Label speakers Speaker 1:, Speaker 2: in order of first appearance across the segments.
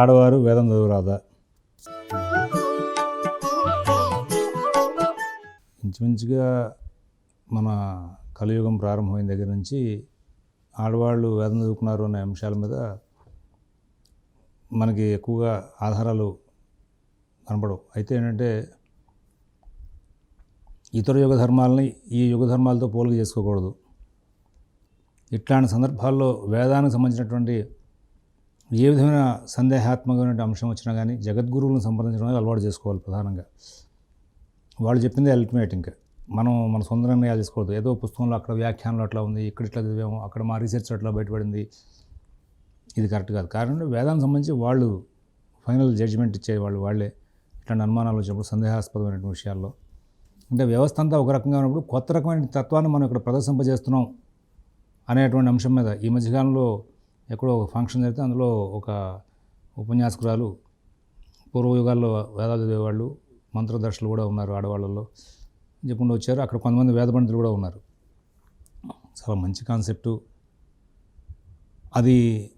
Speaker 1: ఆడవారు వేదం చదువురాదా? ఇంచుమించుగా మన కలియుగం ప్రారంభమైన దగ్గర నుంచి ఆడవాళ్ళు వేదం చదువుకున్నారు అనే అంశాల మీద మనకి ఎక్కువగా ఆధారాలు కనపడవు. అయితే ఏంటంటే ఇతర యుగ ధర్మాలని ఈ యుగ ధర్మాలతో పోలిక చేసుకోకూడదు. ఇట్లాంటి సందర్భాల్లో వేదానికి సంబంధించినటువంటి ఏ విధమైన సందేహాత్మకమైన అంశం వచ్చినా కానీ జగద్గురువులను సంప్రదించడం అనేది అలవాటు చేసుకోవాలి ప్రధానంగా. వాళ్ళు చెప్పింది అల్టిమేట్ ఇంకా. మనం మన సొంత నిర్ణయాలు తీసుకోవద్దు. ఏదో పుస్తకంలో అక్కడ వ్యాఖ్యానంలో అట్లా ఉంది ఇక్కడ ఇట్లా చదివాము అక్కడ మా రీసెర్చ్ అట్లా బయటపడింది. ఇది కరెక్ట్ కాదు. కారణం వేదానికి సంబంధించి వాళ్ళు ఫైనల్ జడ్జిమెంట్ ఇచ్చే వాళ్ళు వాళ్ళే. ఇట్లాంటి అనుమానాలు వచ్చినప్పుడు సందేహాస్పదమైన విషయాల్లో. అంటే వ్యవస్థ అంతా ఒక రకంగా ఉన్నప్పుడు కొత్త రకమైన తత్వాన్ని మనం ఇక్కడ ప్రదర్శింపజేస్తున్నాం అనేటువంటి అంశం మీద ఈ మధ్యకాలంలో ఎక్కడో ఒక ఫంక్షన్ జరిగితే అందులో ఒక ఉపన్యాసకురాలు పూర్వయుగాల్లో వేదాలు చదివేవాళ్ళు మంత్రదర్శులు కూడా ఉన్నారు ఆడవాళ్ళల్లో. చెప్పుకుంటూ వచ్చారు. అక్కడ కొంతమంది వేద పండితులు కూడా ఉన్నారు. చాలా మంచి కాన్సెప్టు. అది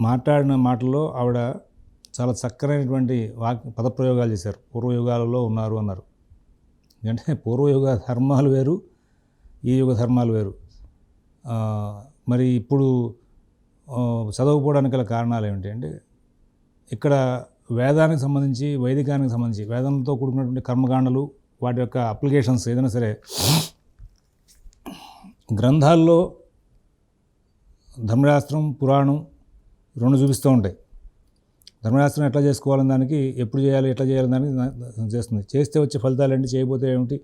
Speaker 1: మాట్లాడిన మాటల్లో ఆవిడ చాలా చక్కనైనటువంటి వాక్ పదప్రయోగాలు చేశారు. పూర్వయుగాలలో ఉన్నారు అన్నారు. ఎందుకంటే పూర్వయుగ ధర్మాలు వేరు ఈ యుగ ధర్మాలు వేరు. మరి ఇప్పుడు చదవకపోవడానికి గల కారణాలు ఏమిటి అంటే ఇక్కడ వేదానికి సంబంధించి వైదికానికి సంబంధించి వేదంతో కూడుకున్నటువంటి కర్మకాండలు వాటి యొక్క అప్లికేషన్స్ ఏదైనా సరే గ్రంథాల్లో ధర్మశాస్త్రం పురాణం రెండు చూపిస్తూ ఉంటాయి. ధర్మశాస్త్రం ఎట్లా చేసుకోవాలని దానికి ఎప్పుడు చేయాలి ఎట్లా చేయాలని దానికి చేస్తుంది. చేస్తే వచ్చే ఫలితాలు ఏంటి చేయబోతే ఏమిటి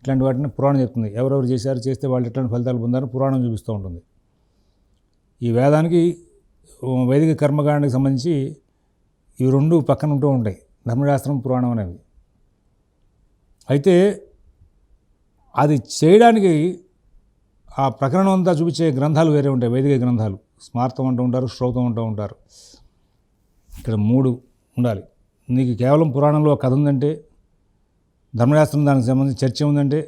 Speaker 1: ఇట్లాంటి వాటిని పురాణం చెప్తుంది. ఎవరెవరు చేశారు చేస్తే వాళ్ళు ఎట్లాంటి ఫలితాలు పొందారని పురాణం చూపిస్తూ ఉంటుంది. ఈ వేదానికి వైదిక కర్మకాండకి సంబంధించి ఇవి రెండు పక్కన ఉంటూ ఉంటాయి. ధర్మశాస్త్రం పురాణం అనేవి. అయితే అది చేయడానికి ఆ ప్రకరణం అంతా చూపించే గ్రంథాలు వేరే ఉంటాయి. వైదిక గ్రంథాలు. స్మార్థం అంటూ ఉంటారు శ్రౌతం అంటూ ఉంటారు. ఇక్కడ మూడు ఉండాలి. నీకు కేవలం పురాణంలో ఒక కథ ఉందంటే ధర్మశాస్త్రం దానికి సంబంధించి చర్చ ఉందంటే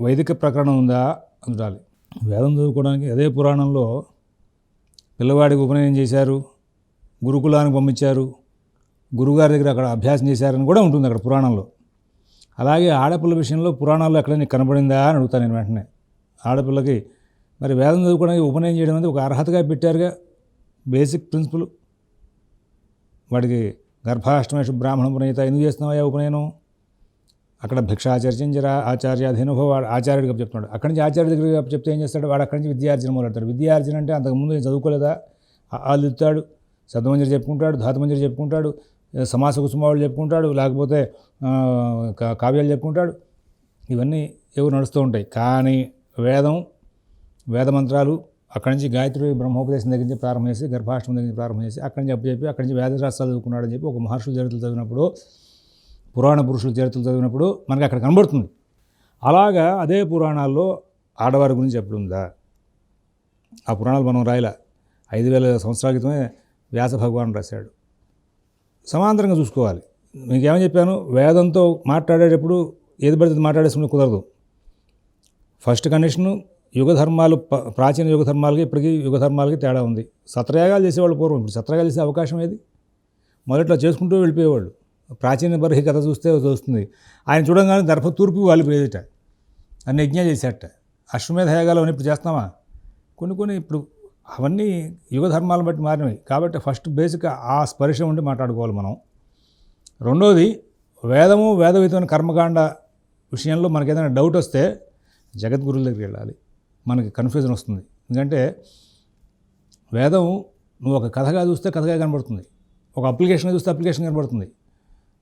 Speaker 1: వైదిక ప్రకరణం ఉందా అని ఉండాలి వేదం చదువుకోవడానికి అదే పురాణంలో పిల్లవాడికి ఉపనయనం చేశారు గురుకులానికి పంపించారు గురుగారి దగ్గర అక్కడ అభ్యాసం చేశారని కూడా ఉంటుంది అక్కడ పురాణంలో. అలాగే ఆడపిల్ల విషయంలో పురాణాల్లో ఎక్కడ నీకు కనబడిందా అని అడుగుతాను నేను వెంటనే. ఆడపిల్లకి మరి వేదం చదువుకోవడానికి ఉపనయనం చేయడం అనేది ఒక అర్హతగా పెట్టారుగా బేసిక్ ప్రిన్సిపల్. వాడికి గర్భాష్టమేషు బ్రాహ్మణ ఉపనయత ఎందుకు చేస్తున్నావా ఉపనయనం? అక్కడ భిక్షాచర్చించరా ఆచార్యాధీనభో వాడు ఆచార్యుడికి చెప్తున్నాడు. అక్కడి నుంచి ఆచార్య దగ్గర చెప్తే ఏం చేస్తాడు? వాడు అక్కడి నుంచి విద్యార్జన మొదలెడతాడు విద్యార్జన అంటే అంతకుముందు నేను చదువుకోలేదా? ఆలుతాడు చెప్తాడు శబ్దమంజరి చెప్పుకుంటాడు ధాతుమంజరి చెప్పుకుంటాడు సమాస కుసుమావులు చెప్పుకుంటాడు లేకపోతే కావ్యాలు చెప్పుకుంటాడు. ఇవన్నీ ఎవరు నడుస్తూ ఉంటాయి. కానీ వేదం వేద మంత్రాలు అక్కడి నుంచి గాయత్రి బ్రహ్మోపదేశం దగ్గర నుంచి ప్రారంభం చేసి గర్భాష్టమం దగ్గర నుంచి ప్రారంభం చేసి అక్కడి నుంచి అప్పు చెప్పి అక్కడి నుంచి వేదశాస్త్రాలు చదువుకున్నాడని చెప్పి ఒక మహర్షులు చరిత్రలు చదివినప్పుడు పురాణ పురుషుల చరిత్రలు చదివినప్పుడు మనకి అక్కడ కనబడుతుంది. అలాగా అదే పురాణాల్లో ఆడవారి గురించి ఎప్పుడుందా ఆ పురాణాలు మనం రాయలే. ఐదు వేల సంవత్సరాల క్రితమే వ్యాస భగవాన్ రాశాడు. సమాంతరంగా చూసుకోవాలి. మీకు ఏమని చెప్పాను? వేదంతో మాట్లాడేటప్పుడు ఏది పడితే మాట్లాడేసుకుని కుదరదు. ఫస్ట్ కండిషను యుగ ధర్మాలు ప్రాచీన యుగ ధర్మాలకి ఇప్పటికీ యుగ ధర్మాలకి తేడా ఉంది. సత్రయాగాలు చేసేవాళ్ళు పూర్వం. ఇప్పుడు సత్రయాగాలు చేసే అవకాశం ఏది? మొదట్లో చేసుకుంటూ వెళ్ళిపోయేవాళ్ళు. ప్రాచీన బర్హి కథ చూస్తే వస్తుంది ఆయన చూడంగానే దర్భ తూర్పు వాలిపోయేదట. అన్ని యజ్ఞ చేసేట. అశ్వమేధ యాగాలు అవన్నీ ఇప్పుడు చేస్తామా కొన్ని కొన్ని ఇప్పుడు అవన్నీ యుగ ధర్మాలను బట్టి మారినవి. కాబట్టి ఫస్ట్ బేసిక్ ఆ స్పర్శ ఉండి మాట్లాడుకోవాలి మనం. రెండోది వేదము వేదవితమైన కర్మకాండ విషయంలో మనకి ఏదైనా డౌట్ వస్తే జగద్గురుల దగ్గరికి వెళ్ళాలి. మనకి కన్ఫ్యూజన్ వస్తుంది. ఎందుకంటే వేదం నువ్వు ఒక కథగా చూస్తే కథగా కనబడుతుంది. ఒక అప్లికేషన్ చూస్తే అప్లికేషన్ కనబడుతుంది.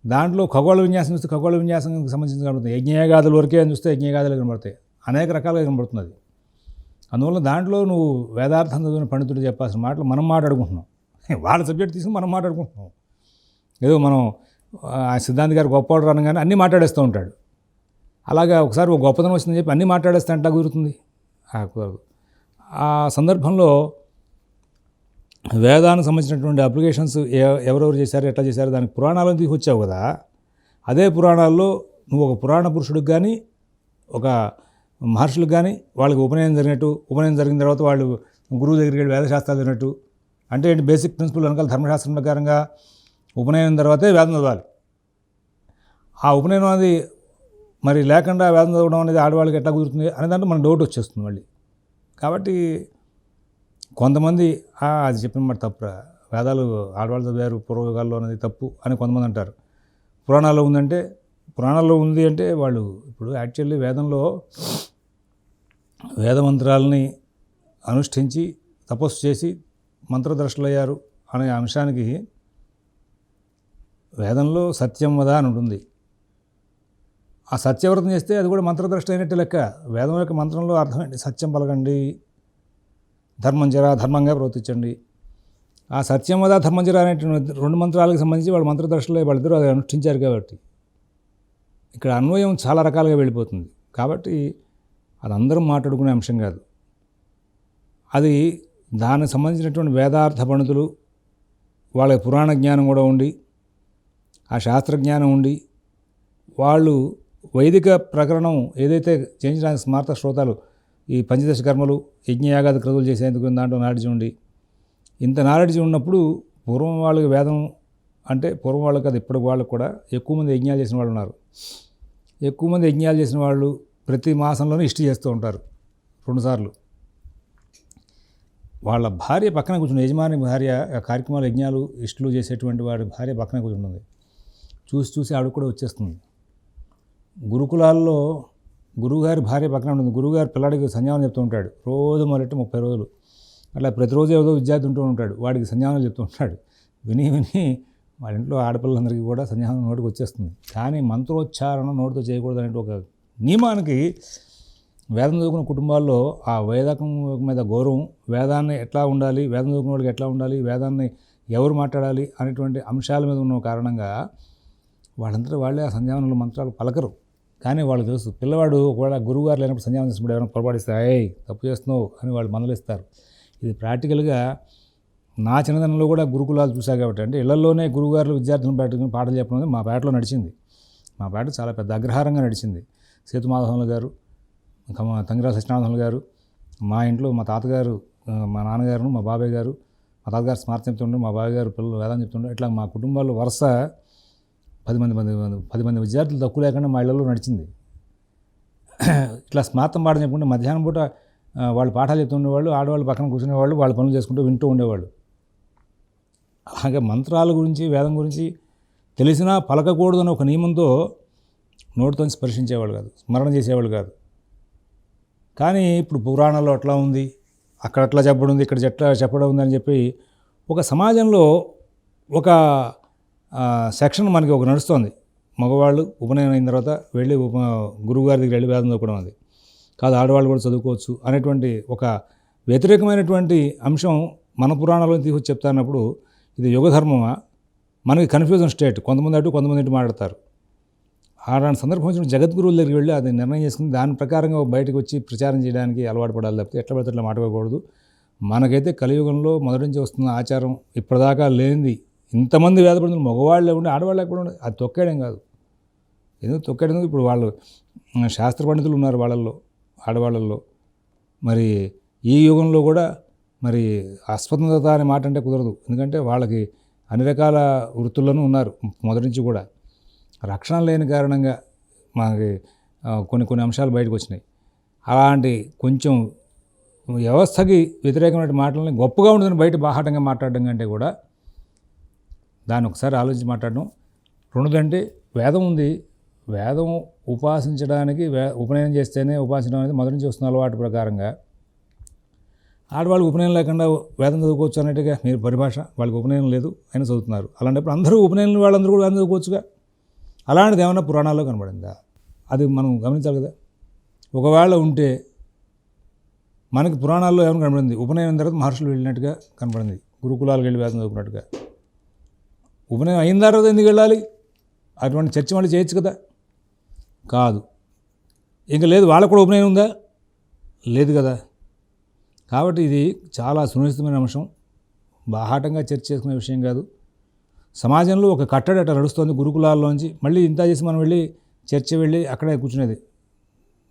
Speaker 1: దాంట్లో ఖగోళ విన్యాసం చూస్తే ఖగోళ విన్యాసానికి సంబంధించి కనబడుతుంది. యజ్ఞయాగాదుల వరకే అని చూస్తే యజ్ఞయాగాదులు కనబడతాయి. అనేక రకాలుగా కనబడుతుంది అది. అందువల్ల దాంట్లో నువ్వు వేదార్థం చదివిన పండితుడు చెప్పాల్సిన మాటలు మనం మాట్లాడుకుంటున్నాం. వాళ్ళ సబ్జెక్ట్ తీసుకుని మనం మాట్లాడుకుంటున్నాం. ఏదో మనం ఆ సిద్ధాంత్ గారు గొప్పవాడు అనగానే అన్నీ మాట్లాడేస్తూ ఉంటాడు. అలాగా ఒకసారి ఒక గొప్పతనం వచ్చిందని చెప్పి అన్నీ మాట్లాడేస్తే అంటా కుదురుతుంది ఆ కుదరదు ఆ సందర్భంలో వేదానికి సంబంధించినటువంటి అప్లికేషన్స్ ఎవరెవరు చేశారు ఎట్లా చేశారు దానికి పురాణాలను తీసుకొచ్చావు కదా. అదే పురాణాల్లో నువ్వు ఒక పురాణ పురుషుడికి కానీ ఒక మహర్షులకు కానీ వాళ్ళకి ఉపనయనం జరిగినట్టు ఉపనయనం జరిగిన తర్వాత వాళ్ళు గురువు దగ్గరికి వెళ్ళి వేదశాస్త్రాలు జరిగినట్టు అంటే ఏంటి బేసిక్ ప్రిన్సిపల్ వెనకాల ధర్మశాస్త్రం ప్రకారంగా ఉపనయనం తర్వాతే వేదం చదవాలి. ఆ ఉపనయనం అనేది మరి లేకుండా వేదం చదవడం అనేది ఆడవాళ్ళకి ఎట్లా కుదురుతుంది అనే దాంట్లో మనకు డౌట్ వచ్చేస్తుంది మళ్ళీ. కాబట్టి కొంతమంది "ఆ, అది చెప్పిన మాట తప్పురా. వేదాలు ఆడవాళ్ళు చదివారు పూర్వకాల్లో అనేది తప్పు అని కొంతమంది అంటారు. పురాణాల్లో ఉందంటే పురాణాల్లో ఉంది అంటే వాళ్ళు ఇప్పుడు యాక్చువల్లీ వేదంలో వేదమంత్రాలని అనుష్ఠించి తపస్సు చేసి మంత్రద్రష్టులయ్యారు అనే అంశానికి వేదంలో సత్యం వద అని ఉంటుంది. ఆ సత్యవ్రతం చేస్తే అది కూడా మంత్రద్రష్ట అయినట్టు లెక్క. వేదం యొక్క మంత్రంలో అర్థం ఏంటి? సత్యం పలకండి ధర్మం జరా ధర్మంగా ప్రవర్తించండి. ఆ సత్యం వదా ధర్మం జరా అనేటువంటి రెండు మంత్రాలకు సంబంధించి వాళ్ళు మంత్రదర్శనలో వాళ్ళిద్దరూ అది అనుష్ఠించారు కాబట్టి ఇక్కడ అన్వయం చాలా రకాలుగా వెళ్ళిపోతుంది. కాబట్టి అది అందరం మాట్లాడుకునే అంశం కాదు. అది దానికి సంబంధించినటువంటి వేదార్థ పండితులు వాళ్ళ పురాణ జ్ఞానం కూడా ఉండి ఆ శాస్త్రజ్ఞానం ఉండి వాళ్ళు వైదిక ప్రకరణం ఏదైతే చేయించడానికి స్మార్త శ్రోతాలు ఈ పంచదశ కర్మలు యజ్ఞయాగాది క్రతువులు చేసేందుకు దాంట్లో నాలెడ్జ్ ఉండి ఇంత నాలెడ్జ్ ఉన్నప్పుడు పూర్వం వాళ్ళకి వేదం అంటే పూర్వం వాళ్ళకి అది ఇప్పటికి వాళ్ళకు కూడా ఎక్కువ మంది యజ్ఞాలు చేసిన వాళ్ళు ఉన్నారు. ఎక్కువ మంది యజ్ఞాలు చేసిన వాళ్ళు ప్రతి మాసంలోనూ ఇష్టి చేస్తూ ఉంటారు రెండుసార్లు వాళ్ళ భార్య పక్కన కూర్చుని యజమాని భార్య కార్యక్రమాలు యజ్ఞాలు ఇష్టలు చేసేటువంటి వాడి భార్య పక్కన కూర్చుంటుంది. చూసి చూసి ఆవిడ కూడా వచ్చేస్తుంది. గురుకులాల్లో గురువుగారి భార్య పక్కన ఉంటుంది. గురువుగారు పిల్లాడికి సంధ్యావనం చెప్తూ ఉంటాడు. రోజు మొదలెట్టి ముప్పై రోజులు. అట్లా ప్రతిరోజు ఏదో విద్యార్థి ఉంటూ ఉంటాడు. వాడికి సంధ్యావనం చెప్తూ ఉంటాడు. విని విని వాళ్ళ ఇంట్లో ఆడపిల్లలందరికీ కూడా సంధ్యావనం నోటికి వచ్చేస్తుంది. కానీ మంత్రోచ్చారణ నోటితో చేయకూడదు అనే ఒక నియమానికి వేదం చదువుకున్న కుటుంబాల్లో ఆ వేదకం మీద గౌరవం వేదాన్ని ఎట్లా ఉండాలి వేదం చదువుకున్న వాళ్ళకి ఎట్లా ఉండాలి వేదాన్ని ఎవరు మాట్లాడాలి అనేటువంటి అంశాల మీద ఉన్న కారణంగా వాళ్ళందరూ వాళ్ళే ఆ సంధ్యావనంలో మంత్రాలు పలకరు. కానీ వాళ్ళు తెలుసు. పిల్లవాడు ఒకవేళ గురువుగారు లేనప్పుడు సంధ్యావనం చేసినప్పుడు ఎవరైనా పొరపాటిస్తే ఏయ్ తప్పు చేస్తున్నావు అని వాళ్ళు మందలిస్తారు. ఇది ప్రాక్టికల్గా నా చిన్నదనంలో కూడా గురుకులాలు చూసా కాబట్టి అంటే ఇళ్ళలోనే గురువుగారులు విద్యార్థులను పెట్టుకుని పాటలు చెప్పడం మా పేటలో నడిచింది. మా పేట చాలా పెద్ద అగ్రహారంగా నడిచింది. సేతుమాధవన్లు గారు ఇంకా మా గారు మా ఇంట్లో మా తాతగారు మా నాన్నగారు మా బాబాయ్ గారు మా తాతగారు స్మార్ట్ చెప్తుండే మా బాబాయ్ గారు పిల్లలు వేదాన్ని చెప్తుండే ఇట్లా మా కుటుంబాల్లో వరుస పది మంది మంది పది మంది విద్యార్థులు తక్కువ లేకుండా మా ఇళ్ళలో నడిచింది. ఇట్లా స్మార్తం పాఠం చెప్పుకుంటే మధ్యాహ్నం పూట వాళ్ళు పాఠాలు చెప్తుండేవాళ్ళు ఆడవాళ్ళు పక్కన కూర్చునేవాళ్ళు వాళ్ళ పనులు చేసుకుంటూ వింటూ ఉండేవాళ్ళు. అలాగే మంత్రాల గురించి వేదం గురించి తెలిసినా పలకకూడదు అనే ఒక నియమంతో నోటితో స్పర్శించేవాళ్ళు కాదు స్మరణ చేసేవాళ్ళు కాదు. కానీ ఇప్పుడు పురాణాల్లో అట్లా ఉంది అక్కడ అట్లా చెప్పడం ఉంది ఇక్కడ ఎట్లా చెప్పడం ఉంది అని చెప్పి ఒక సమాజంలో ఒక సెక్షన్ మనకి ఒక నడుస్తుంది. మగవాళ్ళు ఉపనయనం అయిన తర్వాత వెళ్ళి ఉప గురువుగారి దగ్గర వెళ్ళి వేదం చదువుకోవడం అది. కాదు ఆడవాళ్ళు కూడా చదువుకోవచ్చు అనేటువంటి ఒక వ్యతిరేకమైనటువంటి అంశం మన పురాణాలను తీసుకొచ్చి చెప్తానప్పుడు ఇది యుగధర్మమా మనకి కన్ఫ్యూజన్ స్టేట్. కొంతమంది అటు కొంతమంది ఇటు మాట్లాడతారు. అలాంటి సందర్భం వచ్చిన జగద్గురువుల దగ్గరికి వెళ్ళి అది నిర్ణయం చేసుకుని దాని ప్రకారంగా బయటకు వచ్చి ప్రచారం చేయడానికి అలవాటు పడాలి తప్పితే ఎట్లా పడితే అట్లా మాట్లాడకూడదు. మనకైతే కలియుగంలో మొదటి నుంచి వస్తున్న ఆచారం ఇప్పటిదాకా లేనిది ఇంతమంది వేద మగవాళ్ళు మగవాళ్ళే ఉండి ఆడవాళ్ళు ఎక్కడ ఉండి అది తొక్కేయడం కాదు. ఎందుకు తొక్కేయడం? ఇప్పుడు వాళ్ళు శాస్త్ర పండితులు ఉన్నారు వాళ్ళల్లో ఆడవాళ్ళల్లో. మరి ఈ యుగంలో కూడా మరి అస్వతంత్రత అనే మాట అంటే కుదరదు. ఎందుకంటే వాళ్ళకి అన్ని రకాల వృత్తుల్లోనూ ఉన్నారు మొదటి నుంచి కూడా. రక్షణ లేని కారణంగా మనకి కొన్ని కొన్ని అంశాలు బయటకు వచ్చినాయి. అలాంటి కొంచెం వ్యవస్థకి వ్యతిరేకమైన మాటలని గొప్పగా ఉంటుందని బయట బాహాటంగా మాట్లాడడం కంటే కూడా దాన్ని ఒకసారి ఆలోచించి మాట్లాడడం. రెండోదంటే వేదం ఉంది. వేదం ఉపాసించడానికి వే ఉపనయనం చేస్తేనే ఉపాసించడం అనేది మొదటి నుంచి వస్తున్న అలవాటు ప్రకారంగా. ఆడవాళ్ళు ఉపనయనం లేకుండా వేదం చదువుకోవచ్చు అన్నట్టుగా మీరు పరిభాష వాళ్ళకి ఉపనయనం లేదు అయినా చదువుతున్నారు. అలాంటప్పుడు అందరూ ఉపనయనం వాళ్ళందరూ కూడా వేదం చదువుకోవచ్చుగా? అలాంటిది ఏమైనా పురాణాల్లో కనబడిందా? అది మనం గమనించాలి కదా. ఒకవేళ ఉంటే మనకి పురాణాల్లో ఏమైనా కనబడింది? ఉపనయనం తర్వాత మహర్షులు వెళ్ళినట్టుగా కనబడింది. గురుకులాలకు వెళ్ళి వేదం చదువుకున్నట్టుగా. ఉపనయనం అయిన తర్వాత ఎందుకు వెళ్ళాలి? అటువంటి చర్చ మళ్ళీ చేయొచ్చు కదా. కాదు. ఇంకా లేదు వాళ్ళకు కూడా ఉపనయనం ఉందా? లేదు కదా. కాబట్టి ఇది చాలా సునిశ్చితమైన అంశం. బాహాటంగా చర్చ చేసుకునే విషయం కాదు. సమాజంలో ఒక కట్టడి అట్లా నడుస్తుంది గురుకులాల్లోంచి. మళ్ళీ ఇంత చేసి మనం వెళ్ళి చర్చ వెళ్ళి అక్కడే కూర్చునేది.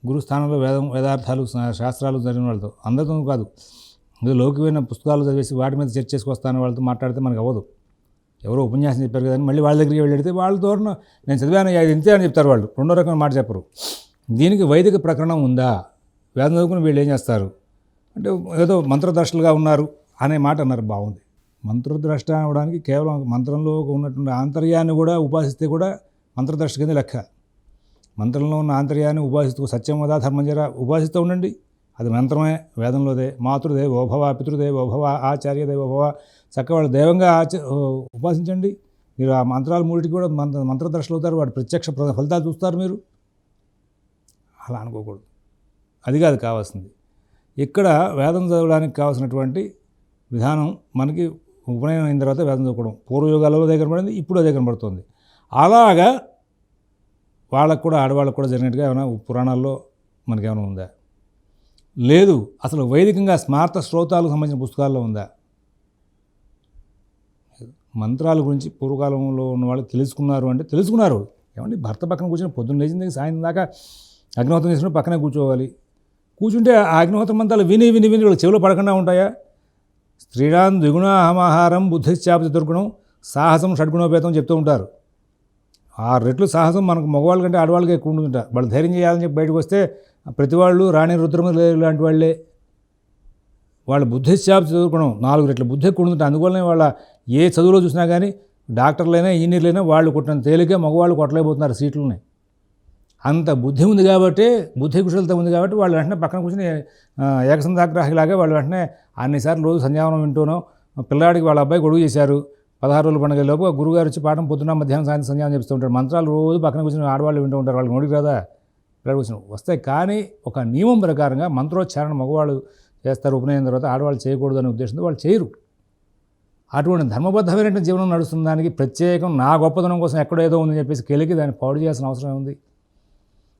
Speaker 1: గురు స్థానంలో వేదం వేదార్థాలు శాస్త్రాలు జరిగిన వాళ్ళతో. అందరితో కాదు. ఏదో పుస్తకాలు చదివేసి వాటి మీద చర్చ చేసుకొస్తాను వాళ్ళతో మాట్లాడితే మనకు అవ్వదు. ఎవరో ఉపన్యాసం చెప్పారు కదా మళ్ళీ వాళ్ళ దగ్గరికి వెళ్ళి వాళ్ళ ధోరణ నేను చదివాను ఇది ఇంతే అని చెప్తారు వాళ్ళు. రెండో రకమైన మాట చెప్పరు. దీనికి వైదిక ప్రకరణం ఉందా? వేదం చదువుకుని వీళ్ళు ఏం చేస్తారు? అంటే ఏదో మంత్రద్రష్టలుగా ఉన్నారు అనే మాట అన్నారు బాగుంది. మంత్రద్రష్ట అవడానికి కేవలం మంత్రంలో ఉన్నటువంటి ఆంతర్యాన్ని కూడా ఉపాసిస్తే కూడా మంత్రద్రష్ట కింద లెక్క. మంత్రంలో ఉన్న ఆంతర్యాన్ని ఉపాసిస్తూ సత్యం వదా ధర్మం జర ఉపాసిస్తూ ఉండండి. అది మంత్రమే వేదంలోదే మాతృదే ఓభవ పితృదే చక్కగా వాళ్ళు దైవంగా ఆచ ఉపాసించండి. మీరు ఆ మంత్రాలు మూడిటికి కూడా మంత్ర మంత్రదర్శలు అవుతారు వాటి ప్రత్యక్ష ప్ర- ఫలితాలు చూస్తారు మీరు. అలా అనుకోకూడదు. అది కాదు కావాల్సింది. ఇక్కడ వేదం చదవడానికి కావాల్సినటువంటి విధానం మనకి ఉపనయనం అయిన తర్వాత వేదం చదువుకోవడం. పూర్వయుగాలలో దగ్గర పడింది ఇప్పుడు అదే కనబడుతుంది. అలాగా వాళ్ళకు కూడా ఆడవాళ్ళకు కూడా జరిగినట్టుగా ఏమైనా పురాణాల్లో మనకేమైనా ఉందా? లేదు. అసలు వైదికంగా స్మార్త శ్రోతాలకు సంబంధించిన పుస్తకాల్లో ఉందా? మంత్రాల గురించి పూర్వకాలంలో ఉన్న వాళ్ళు తెలుసుకున్నారు అంటే తెలుసుకున్నారు. ఏమంటే భర్త పక్కన కూర్చొని పొద్దున్న లేచింది సాయంత్రం దాకా అగ్నిహోత్రం చేసుకుని పక్కనే కూర్చోవాలి. కూర్చుంటే ఆ అగ్నిహోత్ర మంత్రాలు విని విని విని వాళ్ళ చెవిలో పడకుండా ఉంటాయా? స్త్రీణాం ద్విగుణాహమాహారం బుద్ధిశ్చాప దుర్గుణం సాహసం షడ్గుణోపేతం చెప్తూ ఉంటారు. ఆరు రెట్లు సాహసం మనకు మగవాళ్ళ కంటే ఆడవాళ్ళకి ఎక్కువ ఉంటుంటారు వాళ్ళు ధైర్యం చేయాలని చెప్పి బయటకు వస్తే ప్రతి వాళ్ళు రాణి రుద్రమ లాంటి వాళ్ళే. వాళ్ళ బుద్ధి శాప చదువుకోవడం నాలుగు రెట్ల బుద్ధి ఎక్కువ ఉంటుంది అందువల్లనే వాళ్ళ ఏ చదువులో చూసినా కానీ డాక్టర్లైనా ఇంజనీర్లైనా వాళ్ళు కొట్టిన తేలికే మగవాళ్ళు కొట్టలేకపోతున్నారు సీట్లని. అంత బుద్ధి ఉంది కాబట్టి బుద్ధి కుశలత ఉంది కాబట్టి వాళ్ళు వెంటనే పక్కన కూర్చొని ఆ, ఏకసంధాగ్రాహిలాగా వాళ్ళు వెంటనే అన్నిసార్లు రోజు సంధ్యావనం వింటూనో పిల్లాడికి వాళ్ళ అబ్బాయి గొడుగు చేశారు పదహారు రోజుల పండుగ లోపు గురుగారు వచ్చి పాఠం పొద్దున్న మధ్యాహ్నం సాయంత్రం సంధ్యావనం చెప్తూ ఉంటారు. మంత్రాలు రోజు పక్కన కూర్చొని ఆడవాళ్ళు వింటూ ఉంటారు. వాళ్ళు నోడికి రాదా? పిల్లలు కూర్చొని వస్తాయి. కానీ ఒక నియమం ప్రకారంగా మంత్రోచ్చారణ మగవాళ్ళు చేస్తారు ఉపనయనం తర్వాత ఆడవాళ్ళు చేయకూడదు అనే ఉద్దేశంతో వాళ్ళు చేయరు. అటువంటి ధర్మబద్ధమైన జీవనం నడుస్తున్న దానికి ప్రత్యేకం నా గొప్పతనం కోసం ఎక్కడో ఏదో ఉందని చెప్పేసి కెలికి దాన్ని పాడు చేయాల్సిన అవసరం ఉంది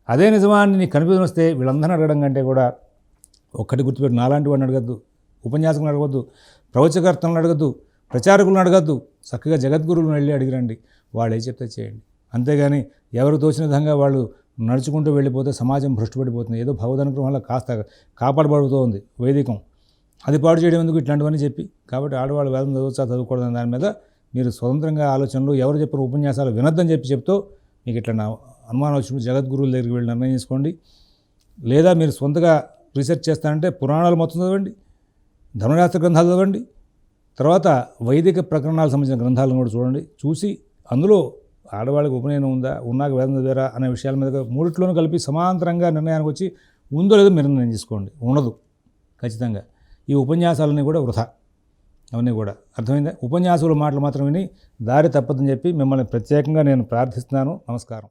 Speaker 1: అదే నిజమాన్ని నీకు కనిపించిన వస్తే వీళ్ళందరినీ అడగడం కంటే కూడా ఒక్కటి గుర్తుపెట్టు నాలాంటి వాడిని అడగద్దు ఉపన్యాసకులను అడగద్దు ప్రవచకర్తలను అడగద్దు ప్రచారకులను అడగద్దు చక్కగా జగద్గురువులను వెళ్ళి అడిగిరండి వాళ్ళు ఏ చెప్తే చేయండి. అంతేగాని ఎవరు తోచిన విధంగా వాళ్ళు నడుచుకుంటూ వెళ్ళిపోతే సమాజం భ్రష్టుపడిపోతుంది ఏదో భగవదనుగ్రహం వల్ల కాస్త కాపాడబడుతోంది వైదికం. అది పాడు చేయడం ఎందుకు ఇట్లాంటివన్నీ చెప్పి? కాబట్టి ఆడవాళ్ళు వేదం చదవచ్చా చదువుకూడదు దాని మీద మీరు స్వతంత్రంగా ఆలోచనలు ఎవరు చెప్పిన ఉపన్యాసాలు వినొద్దని చెప్పి చెప్తూ మీకు ఇట్లా నా అనుమానం వచ్చినప్పుడు జగద్గురువుల దగ్గరికి వెళ్ళి నిర్ణయం చేసుకోండి. లేదా మీరు సొంతగా రీసెర్చ్ చేస్తానంటే పురాణాలు మొత్తం చదవండి ధర్మశాస్త్ర గ్రంథాలు చదవండి తర్వాత వైదిక ప్రకరణాలకు సంబంధించిన గ్రంథాలను కూడా చూడండి. చూసి అందులో ఆడవాళ్ళకి ఉపనయనం ఉందా ఉన్నాక వేదన ద్వారా అనే విషయాల మీద మూడిట్లోనూ కలిపి సమాంతరంగా నిర్ణయానికి వచ్చి ఉందో లేదో మీరు నిర్ణయం చేసుకోండి. ఉండదు. ఖచ్చితంగా. ఈ ఉపన్యాసాలన్నీ కూడా వృధా. అవన్నీ కూడా. అర్థమైందా? ఉపన్యాసాల మాటలు మాత్రం విని దారి తప్పదని చెప్పి మిమ్మల్ని ప్రత్యేకంగా నేను ప్రార్థిస్తున్నాను. నమస్కారం.